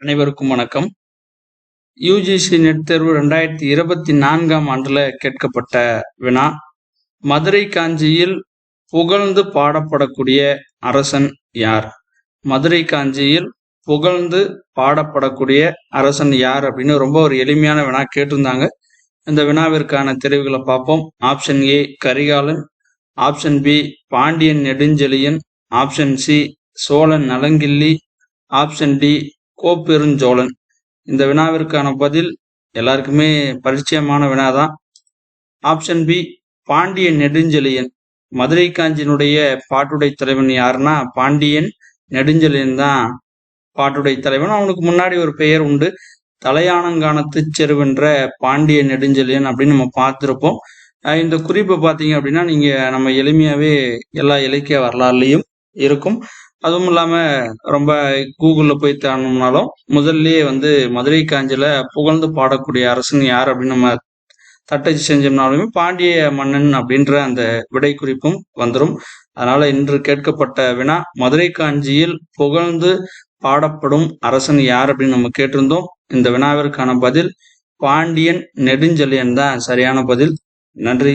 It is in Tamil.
அனைவருக்கும் வணக்கம். யூஜிசி நெட் தேர்வு ரெண்டாயிரத்தி இருபத்தி நான்காம் ஆண்டுல கேட்கப்பட்ட வினா. மதுரை காஞ்சியில் புகழ்ந்து பாடப்படக்கூடிய அரசன் யார்? மதுரை காஞ்சியில் புகழ்ந்து பாடப்படக்கூடிய அரசன் யார் அப்படின்னு ரொம்ப ஒரு எளிமையான வினா கேட்டிருந்தாங்க. இந்த வினாவிற்கான தெரிவுகளை பார்ப்போம். Option A Karikalan. Option B Pandiyan Nedunchezhiyan. Option C Cholan Nalankilli option D Kopperuncholan. இந்த வினாவிற்கான பதில் எல்லாருக்குமே பரிச்சயமான வினாதான். Option B Pandiya Nedunchezhiyan. Madurai காஞ்சியினுடைய பாட்டுடை தலைவன் யாருன்னா பாண்டியன் நெடுஞ்செழியன் தான் பாட்டுடை தலைவன். அவனுக்கு முன்னாடி ஒரு பெயர் உண்டு. தலையானங்கானத்து செருவென்ற பாண்டிய நெடுஞ்செழியன் அப்படின்னு நம்ம பார்த்துருப்போம். இந்த குறிப்பை பார்த்தீங்க அப்படின்னா நீங்க நம்ம எளிமையாவே எல்லா இலக்கிய வரலாறுலையும் இருக்கும். அதுவும் இல்லாம ரொம்ப கூகுள்ல போய் தேடணும்னாலும் முதல்லயே வந்து மதுரை காஞ்சில புகழ்ந்து பாடக்கூடிய அரசன் யார் அப்படின்னு நம்ம தட்டச்சு செஞ்சோம்னாலுமே பாண்டிய மன்னன் அப்படின்ற அந்த விடை குறிப்பும் வந்துடும் அதனால இன்று கேட்கப்பட்ட வினா மதுரை காஞ்சியில் புகழ்ந்து பாடப்படும் அரசன் யார் அப்படின்னு நம்ம கேட்டிருந்தோம். இந்த வினாவிற்கான பதில் பாண்டியன் நெடுஞ்செழியன் தான். சரியான பதில். நன்றி.